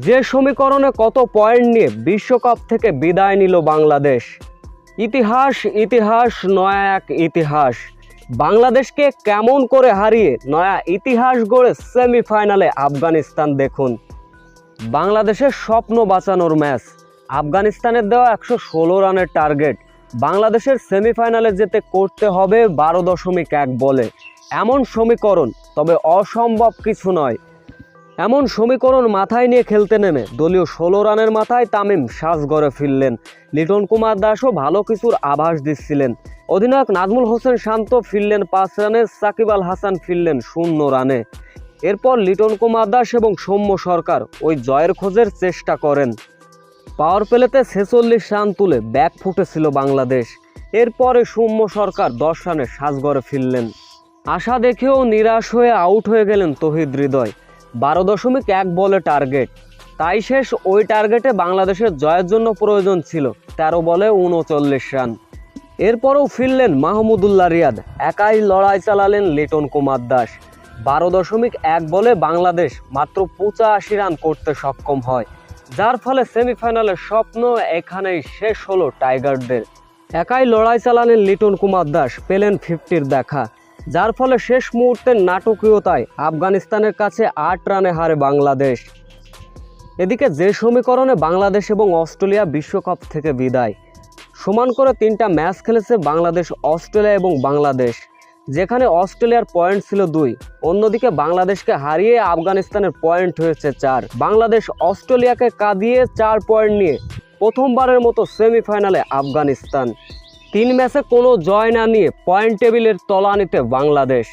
যে সমীকরণে কত পয়েন্ট নিয়ে বিশ্বকাপ থেকে বিদায় নিল বাংলাদেশ? ইতিহাস ইতিহাস, নয়া এক ইতিহাস। বাংলাদেশকে কেমন করে হারিয়ে নয়া ইতিহাস গড়ে সেমিফাইনালে আফগানিস্তান দেখুন। বাংলাদেশের স্বপ্ন বাঁচানোর ম্যাচ। আফগানিস্তানের দেওয়া একশো ষোলো রানের টার্গেট। বাংলাদেশের সেমিফাইনালে যেতে করতে হবে বারো দশমিক এক বলে। এমন সমীকরণ, তবে অসম্ভব কিছু নয়। এমন সমীকরণ মাথায় নিয়ে খেলতে নেমে। দলীয় ষোলো রানের মাথায় তামিম শ্বাসগড়ে ফিরলেন। লিটন কুমার দাসও ভালো কিছুর আভাস দিচ্ছিলেন। অধিনায়ক নাজমুল হোসেন শান্ত ফিরলেন পাঁচ রানে, সাকিব আল হাসান ফিরলেন শূন্য রানে। এরপর লিটন কুমার দাস এবং সৌম্য সরকার ওই জয়ের খোঁজের চেষ্টা করেন। পাওয়ার প্লেতে ছেচল্লিশ রান তুলে ব্যাক ফুটেছিল বাংলাদেশ। এরপরে সৌম্য সরকার দশ রানে সাজগড়ে ফিরলেন। আশা দেখেও নিরাশ হয়ে আউট হয়ে গেলেন তহিদ হৃদয়। বারো দশমিক এক বলে টার্গেট তাই শেষ ওই টার্গেটে বাংলাদেশের জয়ের জন্য প্রয়োজন ছিল তেরো বলে উনচল্লিশ রান। এরপরও ফিরলেন মাহমুদুল্লাহ রিয়াদ, একাই লড়াই চালালেন লিটন কুমার দাস। বারো দশমিক এক বলে বাংলাদেশ মাত্র পঁচাশি রান করতে সক্ষম হয়, যার ফলে সেমিফাইনালের স্বপ্ন এখানেই শেষ হলো টাইগারদের। একাই লড়াই চালালেন লিটন কুমার দাস, পেলেন ফিফটির দেখা। যার ফলে শেষ মুহূর্তের নাটকীয়তায় আফগানিস্তানের কাছে আট রানে হারে বাংলাদেশ। এদিকে যে সমীকরণে বাংলাদেশ এবং অস্ট্রেলিয়া বিশ্বকাপ থেকে বিদায়, সমান করে তিনটা ম্যাচ খেলেছে বাংলাদেশ, অস্ট্রেলিয়া এবং বাংলাদেশ, যেখানে অস্ট্রেলিয়ার পয়েন্ট ছিল দুই। অন্যদিকে বাংলাদেশকে হারিয়ে আফগানিস্তানের পয়েন্ট হয়েছে চার। বাংলাদেশ অস্ট্রেলিয়াকে কাঁদিয়ে চার পয়েন্ট নিয়ে প্রথমবারের মতো সেমিফাইনালে আফগানিস্তান। তিন ম্যাচে কোনো জয় না নিয়ে পয়েন্ট টেবিলের তলানিতে বাংলাদেশ।